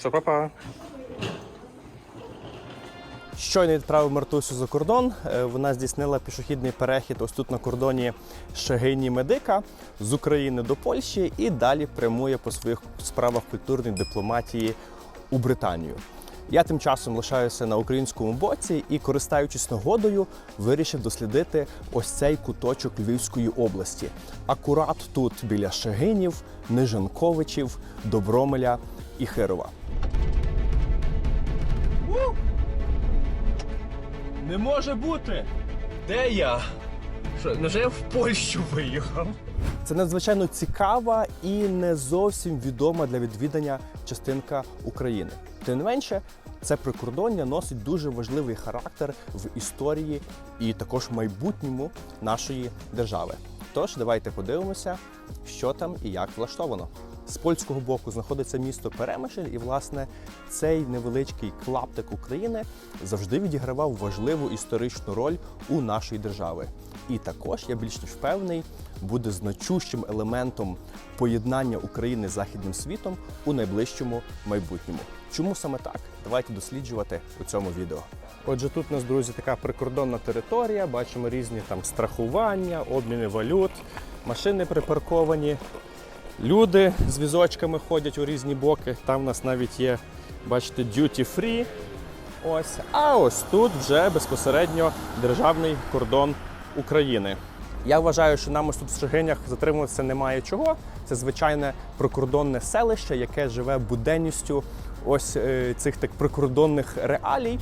Все, па-па. Щойно відправив Мартусю за кордон. Е, Вона здійснила пішохідний перехід ось тут на кордоні Шагині Медика з України до Польщі і далі прямує по своїх справах культурної дипломатії у Британію. Я тим часом лишаюся на українському боці і, користуючись нагодою, вирішив дослідити ось цей куточок Львівської області. Акурат тут біля Шагинів, Нижанковичів, Добромеля і Хирова. Не може бути! Де я? Що, невже я в Польщу виїхав? Це надзвичайно цікава і не зовсім відома для відвідання частинка України. Тим не менше, це прикордоння носить дуже важливий характер в історії і також в майбутньому нашої держави. Тож давайте подивимося, що там і як влаштовано. З польського боку знаходиться місто Перемишль, і власне цей невеличкий клаптик України завжди відігравав важливу історичну роль у нашої держави. І також я більш ніж впевнений, буде значущим елементом поєднання України з західним світом у найближчому майбутньому. Чому саме так? Давайте досліджувати у цьому відео. Отже, тут у нас, друзі, така прикордонна територія. Бачимо різні там страхування, обміни валют, машини припарковані. Люди з візочками ходять у різні боки. Там у нас навіть є, бачите, duty free. Ось. А ось тут вже безпосередньо державний кордон України. Я вважаю, що нам ось тут в Шагинях затримуватися немає чого. Це звичайне прикордонне селище, яке живе буденністю ось е, цих так прикордонних реалій.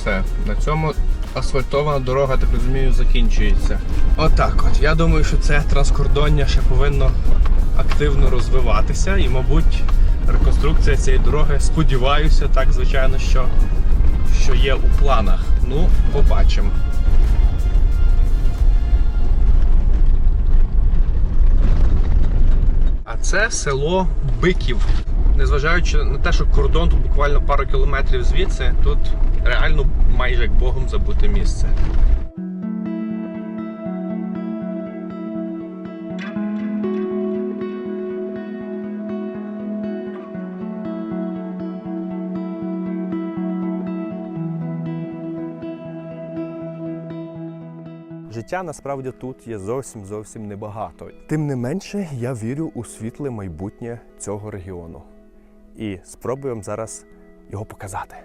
Все. На цьому асфальтована дорога, так розумію, закінчується. Отак от. Я думаю, що це транскордоння ще повинно активно розвиватися і, мабуть, реконструкція цієї дороги, сподіваюся, так, звичайно, що, що є у планах. Ну, побачимо. А це село Биків. Незважаючи на те, що кордон тут буквально пару кілометрів звідси, тут реально майже як Богом забуте місце. Життя насправді тут є зовсім зовсім небагато. Тим не менше, я вірю у світле майбутнє цього регіону. І спробую вам зараз його показати.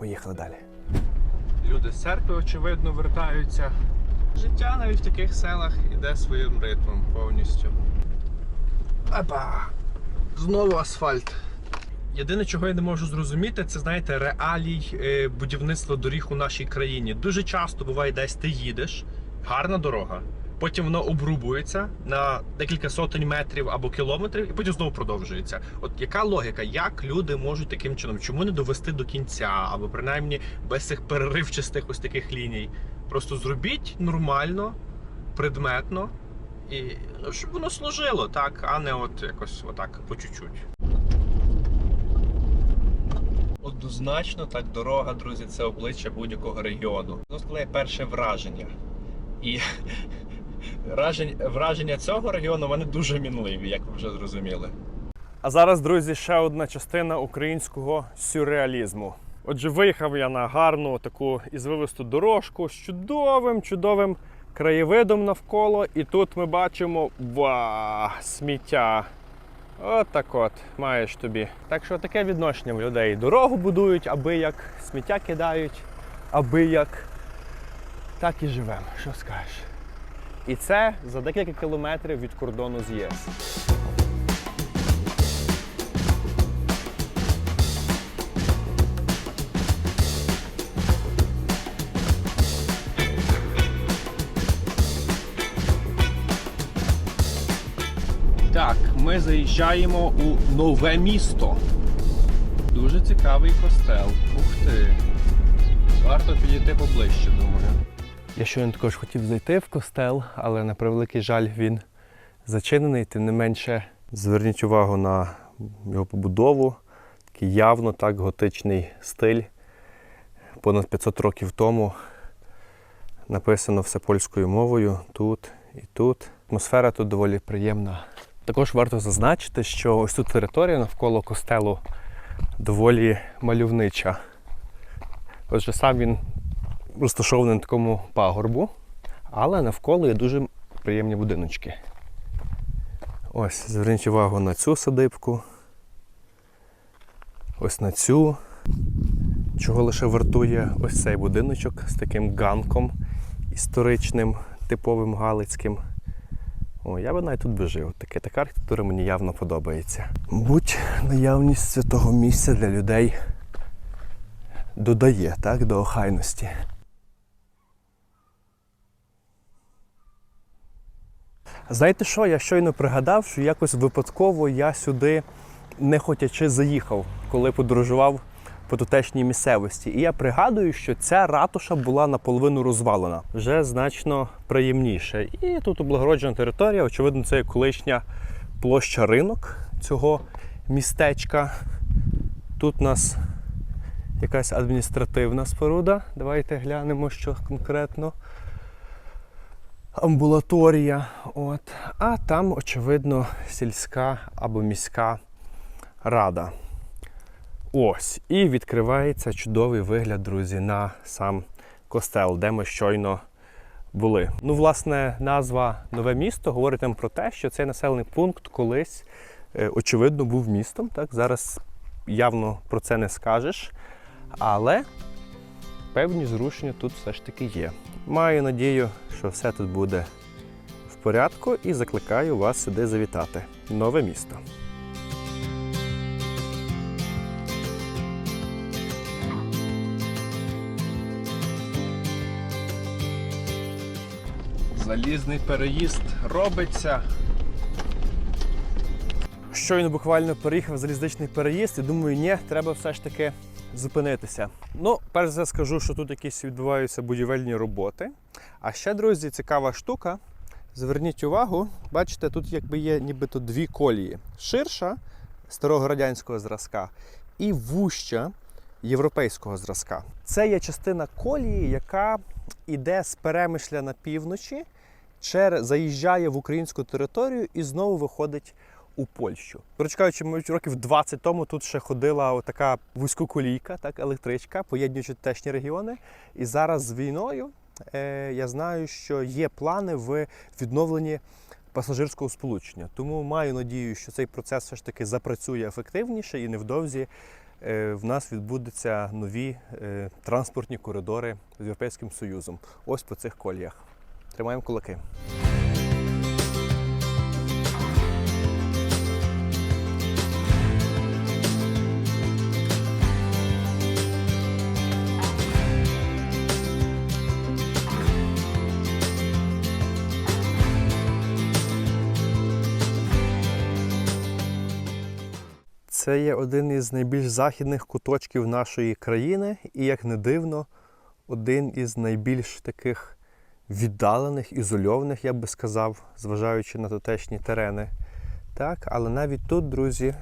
Поїхали далі. Люди з церкви, очевидно, вертаються. Життя навіть в таких селах іде своїм ритмом повністю. Опа! Знову асфальт. Єдине, чого я не можу зрозуміти, це знаєте, реалій е, будівництва доріг у нашій країні. Дуже часто буває, десь ти їдеш, гарна дорога. Потім воно обрубується на декілька сотень метрів або кілометрів, і потім знову продовжується. От яка логіка? Як люди можуть таким чином? Чому не довести до кінця, або принаймні без цих переривчастих ось таких ліній? Просто зробіть нормально, предметно, і ну, щоб воно служило, так, а не от якось отак по чуть-чуть. Однозначно, так дорога, друзі, це обличчя будь-якого регіону. Воно складає перше враження. І враження, враження цього регіону вони дуже мінливі, як ви вже зрозуміли. А зараз, друзі, ще одна частина українського сюрреалізму. Отже, виїхав я на гарну таку ізвивисту дорожку з чудовим, чудовим краєвидом навколо. І тут ми бачимо ва, сміття. От от, маєш тобі. Так що таке відношення в людей. Дорогу будують, аби як сміття кидають, аби як. Так і живемо, що скажеш. І це за декілька кілометрів від кордону з ЄС. Так, ми заїжджаємо у нове місто. Дуже цікавий костел. Ух ти. Варто підійти поближче, думаю. Я щойно також хотів зайти в костел, але на превеликий жаль він зачинений. Тим не менше, зверніть увагу на його побудову. Такий явно так готичний стиль. понад 500 років тому. Написано все польською мовою тут і тут. Атмосфера тут доволі приємна. Також варто зазначити, що ось тут територія навколо костелу доволі мальовнича. Отже, сам він розташований на такому пагорбу, але навколо є дуже приємні будиночки. Ось, зверніть увагу на цю садибку. Ось на цю. Чого лише вартує ось цей будиночок з таким ганком історичним, типовим галицьким. О, я би навіть тут би жив. Таке, така архітектура мені явно подобається. Будь наявність святого місця для людей додає так, до охайності. Знаєте що? Я щойно пригадав, що якось випадково я сюди не хотячи заїхав, коли подорожував по тутешній місцевості. І я пригадую, що ця ратуша була наполовину розвалена, вже значно приємніше. І тут облагороджена територія, очевидно, це колишня площа ринок цього містечка. Тут у нас якась адміністративна споруда. Давайте глянемо, що конкретно. Амбулаторія. От. А там, очевидно, сільська або міська рада. Ось. І відкривається чудовий вигляд, друзі, на сам костел, де ми щойно були. Ну, власне, назва Нове місто говорить нам про те, що цей населений пункт колись, е, очевидно, був містом. Так? Зараз явно про це не скажеш. Але певні зрушення тут все ж таки є. Маю надію, що все тут буде в порядку і закликаю вас сюди завітати. Нове місто. Залізний переїзд робиться. Щойно буквально переїхав залізничний переїзд і думаю, ні, треба все ж таки зупинитися. Ну, перш за все скажу, що тут якісь відбуваються будівельні роботи. А ще, друзі, цікава штука. Зверніть увагу, бачите, тут якби є нібито дві колії: ширша старого радянського зразка і вуща європейського зразка. Це є частина колії, яка йде з перемишля на півночі, заїжджає в українську територію і знову виходить у Польщу. Коротше кажучи, років 20 тому тут ще ходила така вузькоколійка, так, електричка, поєднуючи тешні регіони. І зараз з війною е, я знаю, що є плани в відновленні пасажирського сполучення. Тому маю надію, що цей процес все ж таки запрацює ефективніше і невдовзі е, в нас відбудуться нові е, транспортні коридори з Європейським Союзом. Ось по цих коліях. Тримаємо кулаки. Це є один із найбільш західних куточків нашої країни, і, як не дивно, один із найбільш таких віддалених, ізольованих, я би сказав, зважаючи на тутешні терени. Так, але навіть тут, друзі,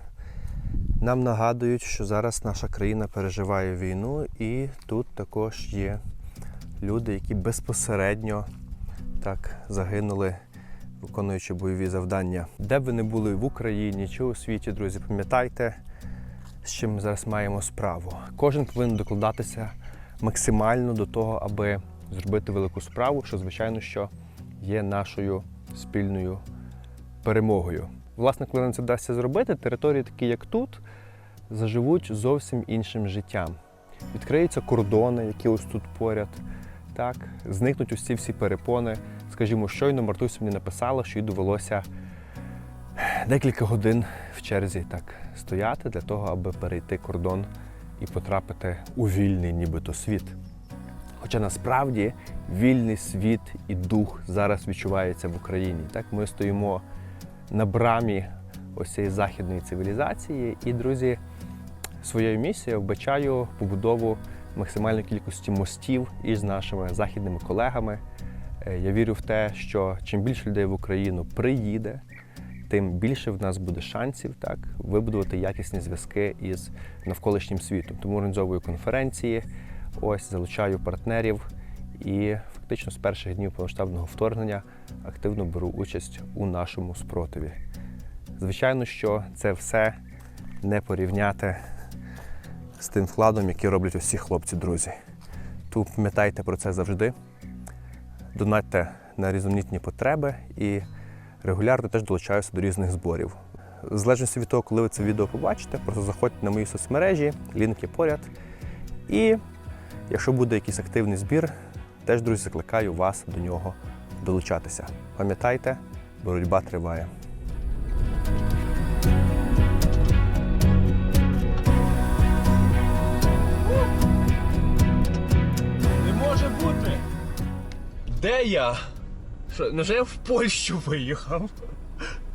нам нагадують, що зараз наша країна переживає війну, і тут також є люди, які безпосередньо так загинули виконуючи бойові завдання. Де б ви не були в Україні чи у світі, друзі, пам'ятайте, з чим ми зараз маємо справу. Кожен повинен докладатися максимально до того, аби зробити велику справу, що, звичайно, що є нашою спільною перемогою. Власне, коли нам це вдасться зробити, території, такі як тут, заживуть зовсім іншим життям. Відкриються кордони, які ось тут поряд. Так, зникнуть усі всі перепони. Скажімо, щойно Мартуся мені написала, що їй довелося декілька годин в черзі так стояти для того, аби перейти кордон і потрапити у вільний нібито світ. Хоча насправді вільний світ і дух зараз відчувається в Україні. Так, ми стоїмо на брамі ось цієї західної цивілізації. І, друзі, своєю місією вбачаю побудову максимальної кількості мостів із нашими західними колегами. Е, Я вірю в те, що чим більше людей в Україну приїде, тим більше в нас буде шансів так вибудувати якісні зв'язки із навколишнім світом. Тому організовую конференції, Ось залучаю партнерів і фактично з перших днів повномасштабного вторгнення активно беру участь у нашому спротиві. Звичайно, що це все не порівняти з тим вкладом, який роблять усі хлопці, друзі. Тут пам'ятайте про це завжди. Донатьте на різноманітні потреби і регулярно теж долучаюся до різних зборів. В залежності від того, коли ви це відео побачите, просто заходьте на мої соцмережі, лінки поряд. І якщо буде якийсь активний збір, теж, друзі, закликаю вас до нього долучатися. Пам'ятайте, боротьба триває. Де я? Що, невже я в Польщу виїхав?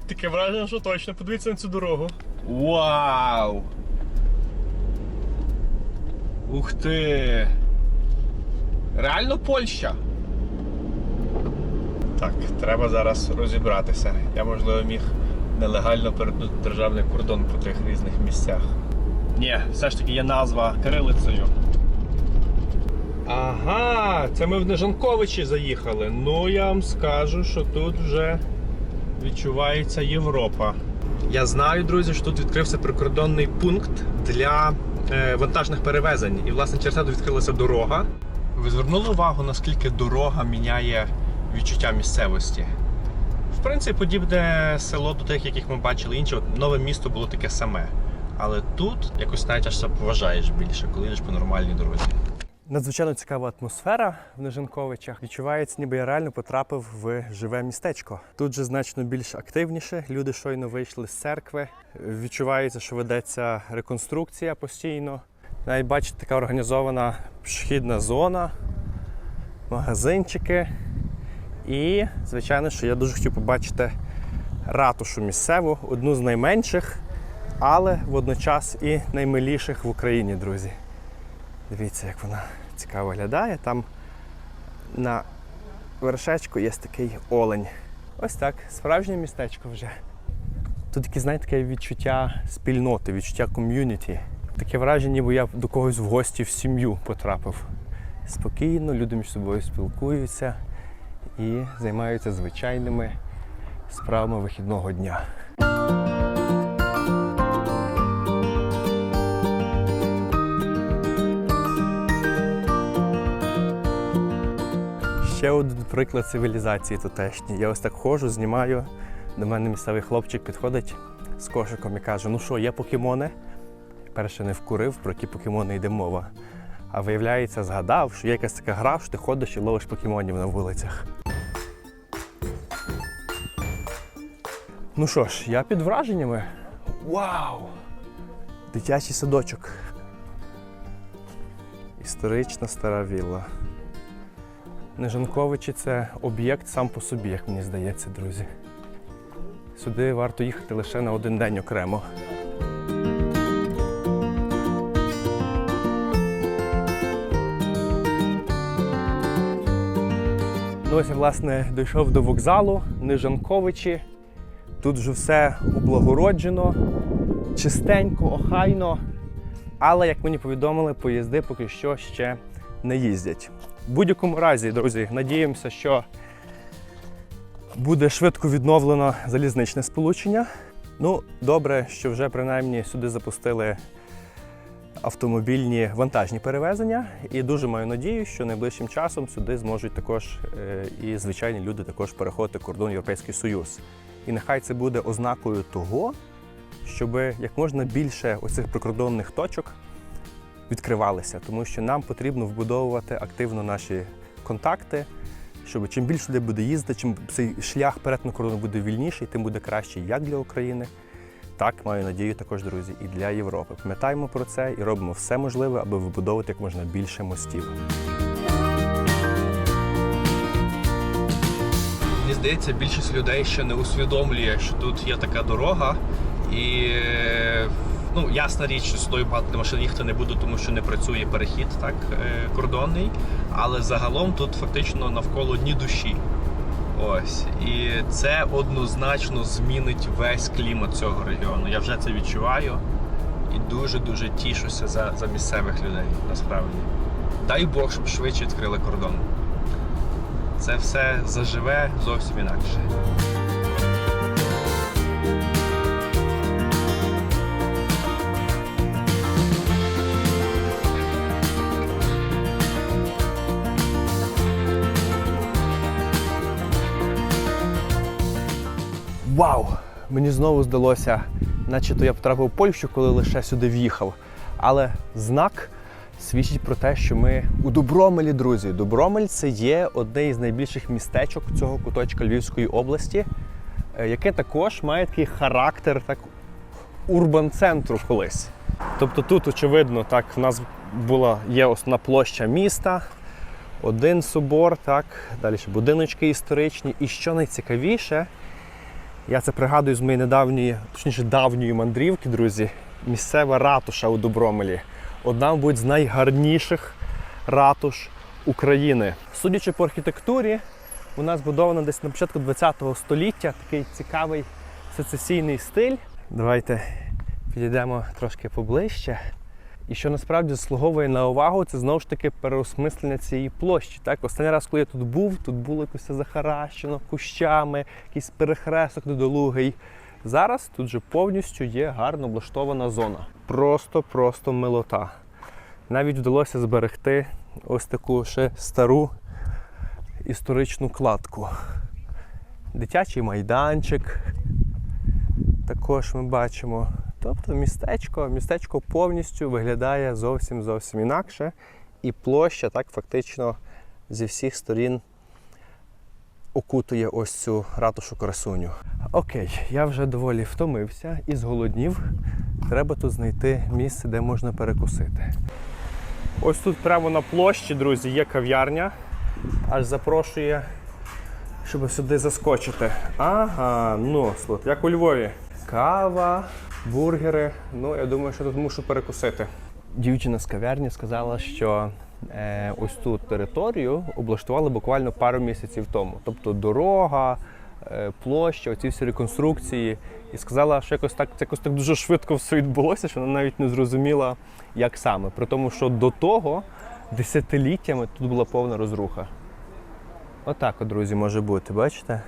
Таке враження, що точно. Подивіться на цю дорогу. Вау! Ух ти! Реально Польща? Так, треба зараз розібратися. Я, можливо, міг нелегально перетнути державний кордон по тих різних місцях. Ні, все ж таки є назва кирилицею. Ага, це ми в Нежанковичі заїхали. Ну я вам скажу, що тут вже відчувається Європа. Я знаю, друзі, що тут відкрився прикордонний пункт для е, вантажних перевезень. І, власне, через це відкрилася дорога. Ви звернули увагу, наскільки дорога міняє відчуття місцевості. В принципі, подібне село до тих, яких ми бачили інші. От нове місто було таке саме. Але тут якось навіть аж поважаєш більше, коли йдеш по нормальній дорозі. Надзвичайно цікава атмосфера в Нежанковичах. Відчувається, ніби я реально потрапив в живе містечко. Тут же значно більш активніше. Люди щойно вийшли з церкви. Відчувається, що ведеться реконструкція постійно. Навіть бачите, така організована пішохідна зона, магазинчики. І, звичайно, що я дуже хотів побачити ратушу місцеву, одну з найменших, але водночас і наймиліших в Україні, друзі. Дивіться, як вона цікаво виглядає. Там на вершечку є такий олень. Ось так, справжнє містечко вже. Тут таке, знаєте, таке відчуття спільноти, відчуття ком'юніті. Таке враження, ніби я до когось в гості в сім'ю потрапив. Спокійно, люди між собою спілкуються і займаються звичайними справами вихідного дня. Ще один приклад цивілізації тутешній. Я ось так ходжу, знімаю. До мене місцевий хлопчик підходить з кошиком і каже: ну що, є покемони? Перше не вкурив, про які покемони йде мова. А виявляється, згадав, що є якась така гра, що ти ходиш і ловиш покемонів на вулицях. Ну що ж, я під враженнями. Вау! Дитячий садочок. Історична стара вілла. Нежанковичі це об'єкт сам по собі, як мені здається, друзі. Сюди варто їхати лише на один день окремо. Ну ось я, власне, дійшов до вокзалу Нежанковичі. Тут вже все облагороджено, чистенько, охайно. Але, як мені повідомили, поїзди поки що ще не їздять. В будь-якому разі, друзі, надіємося, що буде швидко відновлено залізничне сполучення. Ну, добре, що вже принаймні сюди запустили автомобільні вантажні перевезення. І дуже маю надію, що найближчим часом сюди зможуть також е, і звичайні люди також переходити кордон Європейський Союз. І нехай це буде ознакою того, щоб як можна більше оцих прикордонних точок відкривалися, тому що нам потрібно вбудовувати активно наші контакти, щоб чим більше людей буде їздити, чим цей шлях перетину кордону буде вільніший, тим буде краще як для України, так маю надію також, друзі, і для Європи. Пам'ятаємо про це і робимо все можливе, аби вибудовувати як можна більше мостів. Мені здається, більшість людей ще не усвідомлює, що тут є така дорога, і ну, ясна річ, що сюди багато машин їхати не буду, тому що не працює перехід так, е, кордонний. Але загалом тут фактично навколо ні душі. Ось. І це однозначно змінить весь клімат цього регіону. Я вже це відчуваю і дуже-дуже тішуся за, за місцевих людей насправді. дай Бог, щоб швидше відкрили кордон. Це все заживе зовсім інакше. Мені знову здалося, наче то я потрапив у Польщу, коли лише сюди в'їхав. Але знак свідчить про те, що ми у Добромелі, друзі. Добромель це є одне із найбільших містечок цього куточка Львівської області, е, яке також має такий характер так, урбан-центру колись. Тобто тут, очевидно, так, в нас була є основна площа міста, один собор, так, далі ще будиночки історичні. І що найцікавіше, я це пригадую з моєї недавньої, точніше давньої мандрівки, друзі. Місцева ратуша у Добромелі. Одна, мабуть, з найгарніших ратуш України. Судячи по архітектурі, вона збудована десь на початку ХХ століття. Такий цікавий сецесійний стиль. Давайте підійдемо трошки поближче. І що насправді заслуговує на увагу, це знову ж таки переосмислення цієї площі. Так, останній раз, коли я тут був, тут було якось захаращено кущами, якийсь перехресток недолугий. Зараз тут же повністю є гарно облаштована зона. Просто-просто милота. Навіть вдалося зберегти ось таку ще стару історичну кладку. Дитячий майданчик. Також ми бачимо. Тобто містечко, містечко повністю виглядає зовсім зовсім інакше. І площа так фактично зі всіх сторін окутує ось цю ратушу красуню. Окей, я вже доволі втомився і зголоднів. Треба тут знайти місце, де можна перекусити. Ось тут прямо на площі, друзі, є кав'ярня. Аж запрошує, щоб сюди заскочити. Ага, ну, слухай, як у Львові. Кава, бургери. Ну, я думаю, що тут мушу перекусити. Дівчина з кав'ярні сказала, що е, ось ту територію облаштували буквально пару місяців тому. Тобто дорога, е, площа, оці всі реконструкції. І сказала, що якось так, якось так дуже швидко все відбулося, що вона навіть не зрозуміла, як саме. При тому, що до того десятиліттями тут була повна розруха. Отак, от, друзі, може бути, бачите?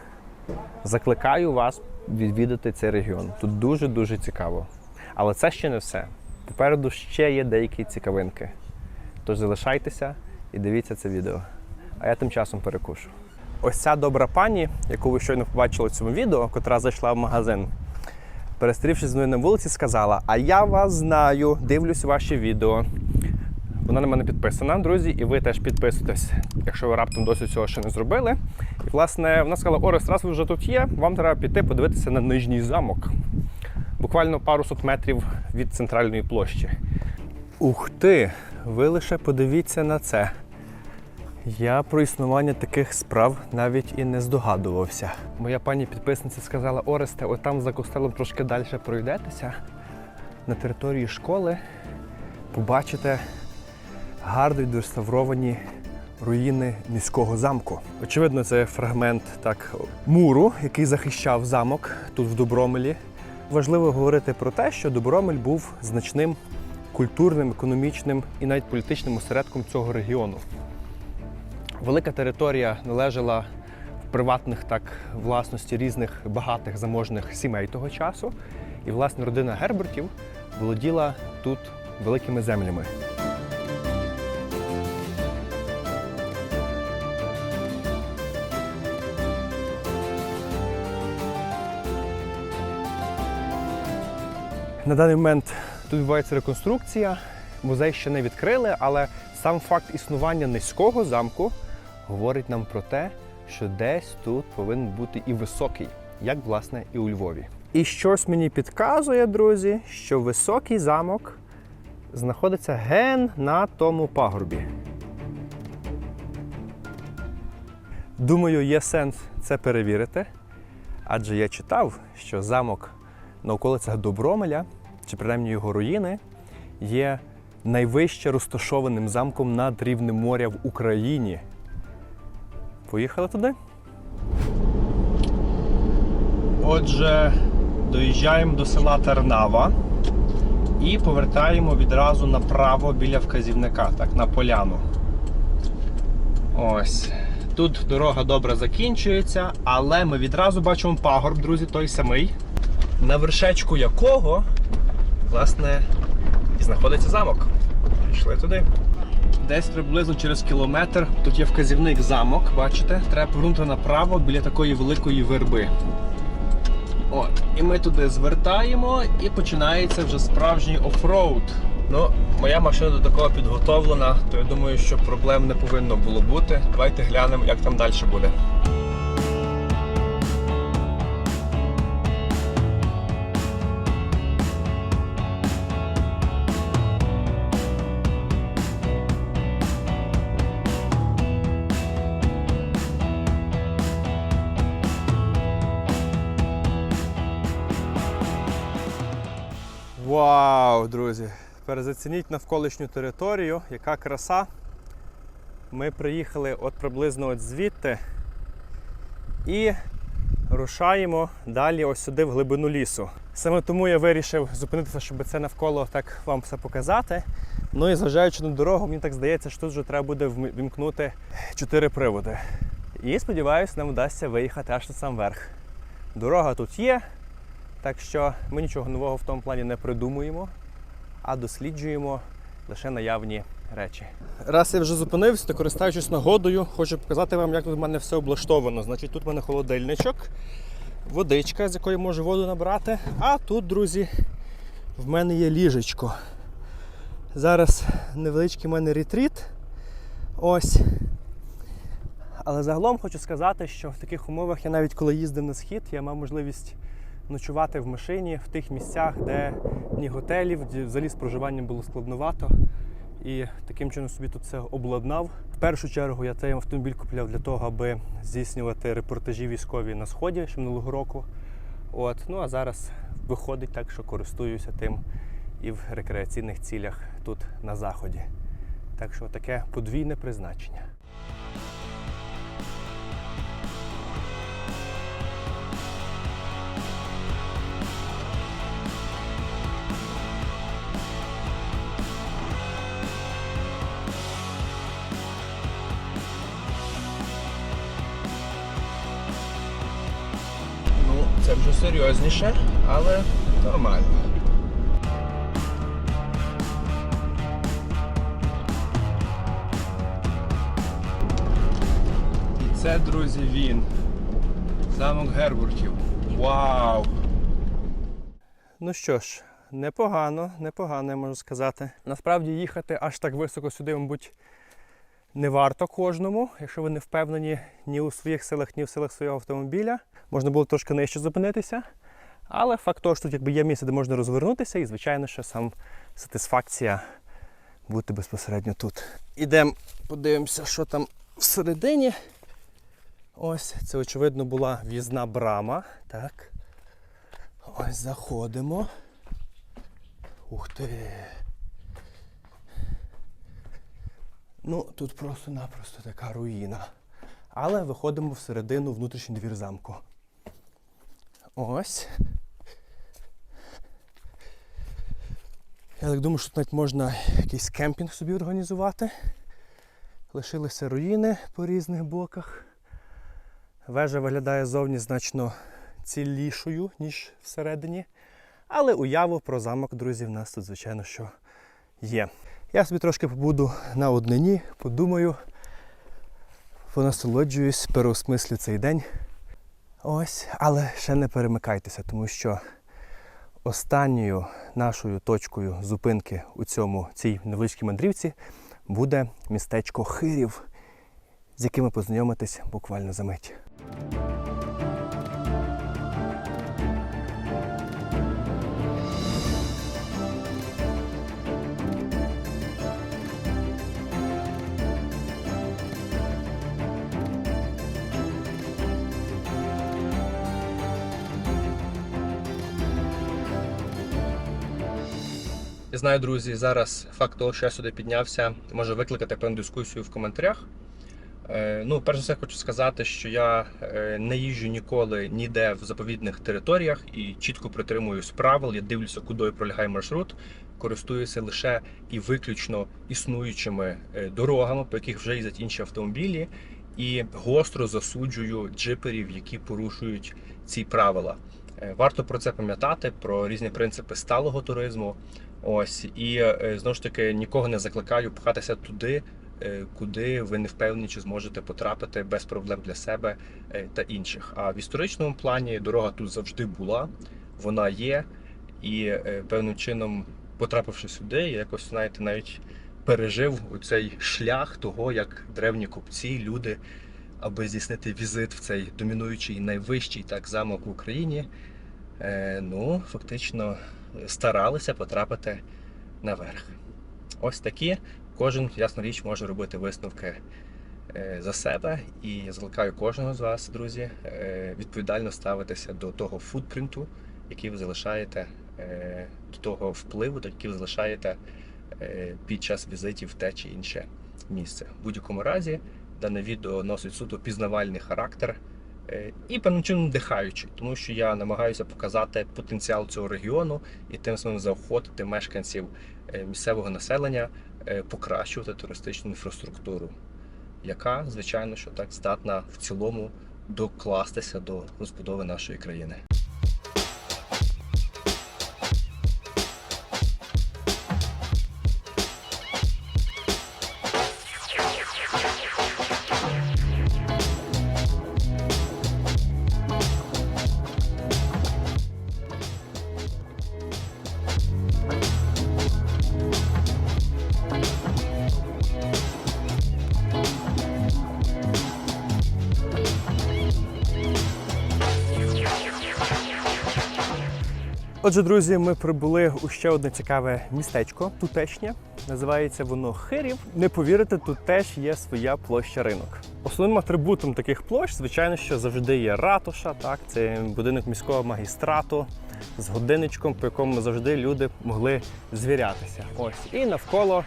Закликаю вас відвідати цей регіон. Тут дуже-дуже цікаво. Але це ще не все. Попереду ще є деякі цікавинки. Тож залишайтеся і дивіться це відео. А я тим часом перекушу. Ось ця добра пані, яку ви щойно побачили в цьому відео, котра зайшла в магазин, перестрівшись з мною на вулиці, сказала: А я вас знаю, дивлюсь ваші відео. Вона на мене підписана, друзі, і ви теж підписуйтесь, якщо ви раптом досі цього ще не зробили. І, власне, вона сказала: Орес, раз ви вже тут є, вам треба піти подивитися на нижній замок. Буквально пару сот метрів від центральної площі. Ух ти! Ви лише подивіться на це. Я про існування таких справ навіть і не здогадувався. Моя пані підписниця сказала: Оресте, отам за костелом трошки далі пройдетеся на території школи. Побачите гарно відреставровані руїни міського замку. Очевидно, це фрагмент так муру, який захищав замок тут в Добромелі. Важливо говорити про те, що Добромель був значним культурним, економічним і навіть політичним осередком цього регіону. Велика територія належала в приватних так власності різних багатих заможних сімей того часу. І власне родина Гербертів володіла тут великими землями. На даний момент тут відбувається реконструкція. Музей ще не відкрили, але сам факт існування низького замку говорить нам про те, що десь тут повинен бути і високий, як власне і у Львові. І щось мені підказує, друзі, що високий замок знаходиться ген на тому пагорбі. Думаю, є сенс це перевірити, адже я читав, що замок на околицях Добромеля, чи принаймні його руїни, є найвище розташованим замком над рівнем моря в Україні. Поїхали туди? Отже, доїжджаємо до села Тернава і повертаємо відразу направо біля вказівника, так, на поляну. Ось. Тут дорога добре закінчується, але ми відразу бачимо пагорб, друзі, той самий, на вершечку якого, власне, і знаходиться замок. Пішли туди. Десь приблизно через кілометр тут є вказівник замок, бачите? Треба повернути направо біля такої великої верби. От, і ми туди звертаємо, і починається вже справжній офроуд. Ну, моя машина до такого підготовлена, то я думаю, що проблем не повинно було бути. Давайте глянемо, як там далі буде. Друзі! Тепер зацініть навколишню територію, яка краса. Ми приїхали от приблизно от звідти і рушаємо далі ось сюди в глибину лісу. Саме тому я вирішив зупинитися, щоб це навколо так вам все показати. Ну і зважаючи на дорогу, мені так здається, що тут вже треба буде вімкнути чотири приводи. І сподіваюся, нам вдасться виїхати аж на сам верх. Дорога тут є, так що ми нічого нового в тому плані не придумуємо, а досліджуємо лише наявні речі. Раз я вже зупинився, то користуючись нагодою, хочу показати вам, як тут в мене все облаштовано. Значить, тут в мене холодильничок, водичка, з якої можу воду набрати. А тут, друзі, в мене є ліжечко. Зараз невеличкий в мене ретріт. Ось. Але загалом хочу сказати, що в таких умовах я навіть коли їздив на схід, я мав можливість ночувати в машині в тих місцях, де ні готелів, де взагалі з проживанням було складновато. І таким чином собі тут все обладнав. В першу чергу я цей автомобіль купляв для того, аби здійснювати репортажі військові на сході ще минулого року. От. Ну а зараз виходить так, що користуюся тим і в рекреаційних цілях тут на заході. Так що таке подвійне призначення. Серйозніше, але нормально. І це, друзі, він. Замок Гербуртів. Вау! Ну що ж, непогано, непогано, я можу сказати. Насправді їхати аж так високо сюди, мабуть, не варто кожному, якщо ви не впевнені ні у своїх силах, ні в силах свого автомобіля. Можна було трошки нижче зупинитися. Але факт того, що тут якби є місце, де можна розвернутися, і, звичайно, що сам сатисфакція бути безпосередньо тут. Ідемо, подивимося, що там всередині. Ось, це, очевидно, була в'їзна брама. Так. Ось заходимо. Ух ти. Ну, тут просто-напросто така руїна. Але виходимо всередину внутрішній двір замку. Ось. Я так думаю, що тут навіть можна якийсь кемпінг собі організувати. Лишилися руїни по різних боках. Вежа виглядає зовні значно цілішою, ніж всередині. Але уяву про замок, друзі, в нас тут, звичайно, що є. Я собі трошки побуду на однині, подумаю, понасолоджуюсь, переосмислю цей день. Ось, але ще не перемикайтеся, тому що останньою нашою точкою зупинки у цьому цій невеличкій мандрівці буде містечко Хирів, з яким ви познайомитесь буквально за мить. Я знаю, друзі, зараз факт того, що я сюди піднявся, може викликати певну дискусію в коментарях. Е, Ну, перш за все, хочу сказати, що я е, не їжджу ніколи ніде в заповідних територіях і чітко притримуюсь правил. Я дивлюся, куди пролягає маршрут. користуються лише і виключно існуючими е, дорогами, по яких вже їздять інші автомобілі, і гостро засуджую джиперів, які порушують ці правила. Варто про це пам'ятати, про різні принципи сталого туризму. Ось і е, знову ж таки нікого не закликаю пхатися туди, е, куди ви не впевнені, чи зможете потрапити без проблем для себе е, та інших. А в історичному плані дорога тут завжди була, вона є, і певним чином, потрапивши сюди, я якось знаєте, навіть пережив цей шлях того, як древні купці, люди, аби здійснити візит в цей домінуючий найвищий так замок в Україні. Ну, фактично старалися потрапити наверх. Ось такі. Кожен, ясна річ, може робити висновки е, за себе. І я закликаю кожного з вас, друзі, е, відповідально ставитися до того футпринту, який ви залишаєте, е, до того впливу, який ви залишаєте під час візитів в те чи інше місце. В будь-якому разі, дане відео носить суто пізнавальний характер і певним чином дихаючий, тому що я намагаюся показати потенціал цього регіону і тим самим заохотити мешканців е, місцевого населення е, покращувати туристичну інфраструктуру, яка, звичайно, що так здатна в цілому докластися до розбудови нашої країни. Отже, друзі, ми прибули у ще одне цікаве містечко, тутешнє. Називається воно Хирів. Не повірите, тут теж є своя площа ринок. Основним атрибутом таких площ, звичайно, що завжди є ратуша. Так, це будинок міського магістрату з годинничком, по якому завжди люди могли звірятися. Ось і навколо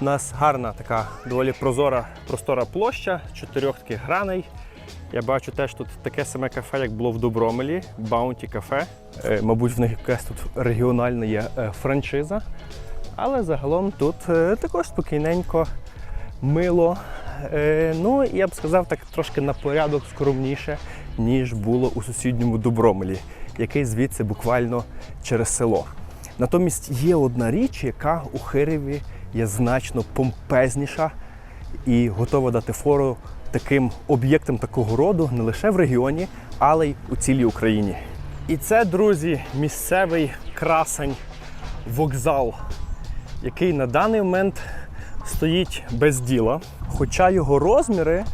у нас гарна така доволі прозора, простора площа, чотирьох таких граней. Я бачу теж тут таке саме кафе, як було в Добромелі, Баунті кафе. Е, Мабуть, в них якась тут регіональна є е, франшиза. Але загалом тут е, також спокійненько, мило. Ну, я б сказав, так трошки на порядок скромніше, ніж було у сусідньому Добромелі, який звідси буквально через село. Натомість є одна річ, яка у Хиреві є значно помпезніша і готова дати фору таким об'єктам такого роду не лише в регіоні, але й у цілій Україні. І це, друзі, місцевий красень вокзал, який на даний момент стоїть без діла. Хоча його розміри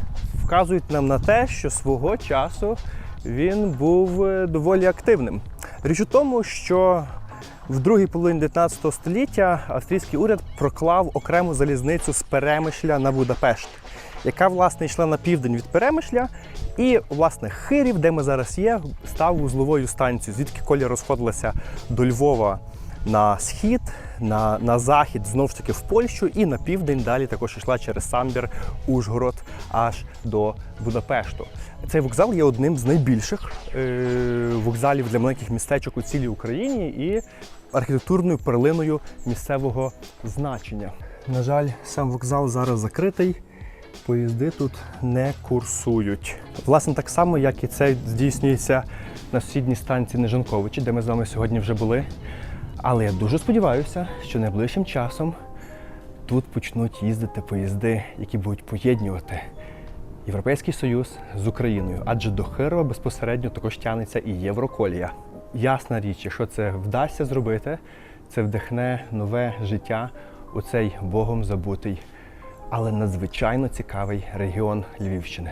вказують нам на те, що свого часу він був е, доволі активним. Річ у тому, що в другій половині 19 століття австрійський уряд проклав окрему залізницю з Перемишля на Будапешт, яка власне йшла на південь від Перемишля. І власне Хирів, де ми зараз є, став вузловою станцією, звідки колія розходилася до Львова на схід, на, на захід, знову ж таки в Польщу, і на південь далі також йшла через Самбір, Ужгород аж до Будапешту. Цей вокзал є одним з найбільших е, вокзалів для маленьких містечок у цілій Україні і архітектурною перлиною місцевого значення. На жаль, сам вокзал зараз закритий. Поїзди тут не курсують. Власне, так само, як і це здійснюється на сусідній станції Нежанковичі, де ми з вами сьогодні вже були. Але я дуже сподіваюся, що найближчим часом тут почнуть їздити поїзди, які будуть поєднувати Європейський Союз з Україною, адже до Хирова безпосередньо також тягнеться і Євроколія. Ясна річ, якщо це вдасться зробити, це вдихне нове життя у цей Богом забутий, але надзвичайно цікавий регіон Львівщини.